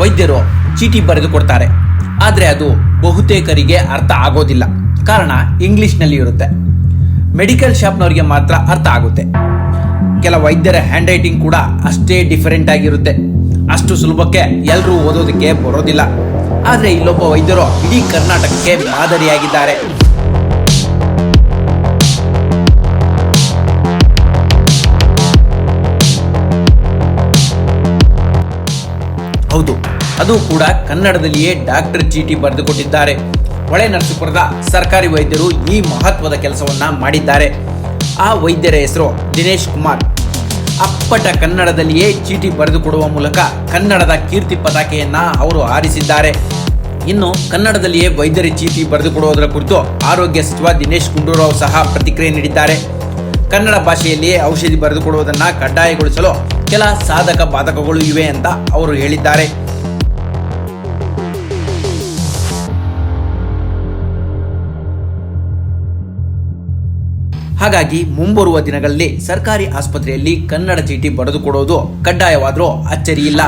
ವೈದ್ಯರು ಚೀಟಿ ಬರೆದು ಕೊಡ್ತಾರೆ. ಆದರೆ ಅದು ಬಹುತೇಕರಿಗೆ ಅರ್ಥ ಆಗೋದಿಲ್ಲ. ಕಾರಣ ಇಂಗ್ಲಿಷ್ನಲ್ಲಿ ಇರುತ್ತೆ. ಮೆಡಿಕಲ್ ಶಾಪ್ನವರಿಗೆ ಮಾತ್ರ ಅರ್ಥ ಆಗುತ್ತೆ. ಕೆಲ ವೈದ್ಯರ ಹ್ಯಾಂಡ್ ರೈಟಿಂಗ್ ಕೂಡ ಅಷ್ಟೇ ಡಿಫರೆಂಟ್ ಆಗಿರುತ್ತೆ. ಅಷ್ಟು ಸುಲಭಕ್ಕೆ ಎಲ್ಲರೂ ಓದೋದಕ್ಕೆ ಬರೋದಿಲ್ಲ. ಆದರೆ ಇಲ್ಲೊಬ್ಬ ವೈದ್ಯರು ಇಡೀ ಕರ್ನಾಟಕಕ್ಕೆ ಮಾದರಿಯಾಗಿದ್ದಾರೆ. ಹೌದು. ಅದು ಕೂಡ ಕನ್ನಡದಲ್ಲಿಯೇ ಡಾಕ್ಟರ್ ಚೀಟಿ ಬರೆದುಕೊಟ್ಟಿದ್ದಾರೆ. ಹೊಳೆ ನರಸೀಪುರದ ಸರ್ಕಾರಿ ವೈದ್ಯರು ಈ ಮಹತ್ವದ ಕೆಲಸವನ್ನ ಮಾಡಿದ್ದಾರೆ. ಆ ವೈದ್ಯರ ಹೆಸರು ದಿನೇಶ್ ಕುಮಾರ್. ಅಪ್ಪಟ ಕನ್ನಡದಲ್ಲಿಯೇ ಚೀಟಿ ಬರೆದುಕೊಡುವ ಮೂಲಕ ಕನ್ನಡದ ಕೀರ್ತಿ ಪತಾಕೆಯನ್ನ ಅವರು ಹಾರಿಸಿದ್ದಾರೆ. ಇನ್ನು ಕನ್ನಡದಲ್ಲಿಯೇ ವೈದ್ಯರ ಚೀಟಿ ಬರೆದುಕೊಡುವುದರ ಕುರಿತು ಆರೋಗ್ಯ ಸಚಿವ ದಿನೇಶ್ ಗುಂಡೂರಾವ್ ಸಹ ಪ್ರತಿಕ್ರಿಯೆ ನೀಡಿದ್ದಾರೆ. ಕನ್ನಡ ಭಾಷೆಯಲ್ಲಿಯೇ ಔಷಧಿ ಬರೆದುಕೊಡುವುದನ್ನು ಕಡ್ಡಾಯಗೊಳಿಸಲು ಕೆಲ ಸಾಧಕ ಬಾಧಕಗಳು ಇವೆ ಅಂತ ಅವರು ಹೇಳಿದ್ದಾರೆ. ಹಾಗಾಗಿ ಮುಂಬರುವ ದಿನಗಳಲ್ಲಿ ಸರ್ಕಾರಿ ಆಸ್ಪತ್ರೆಯಲ್ಲಿ ಕನ್ನಡ ಚೀಟಿ ಬರೆದುಕೊಡುವುದು ಕಡ್ಡಾಯವಾದರೂ ಅಚ್ಚರಿಯಿಲ್ಲ.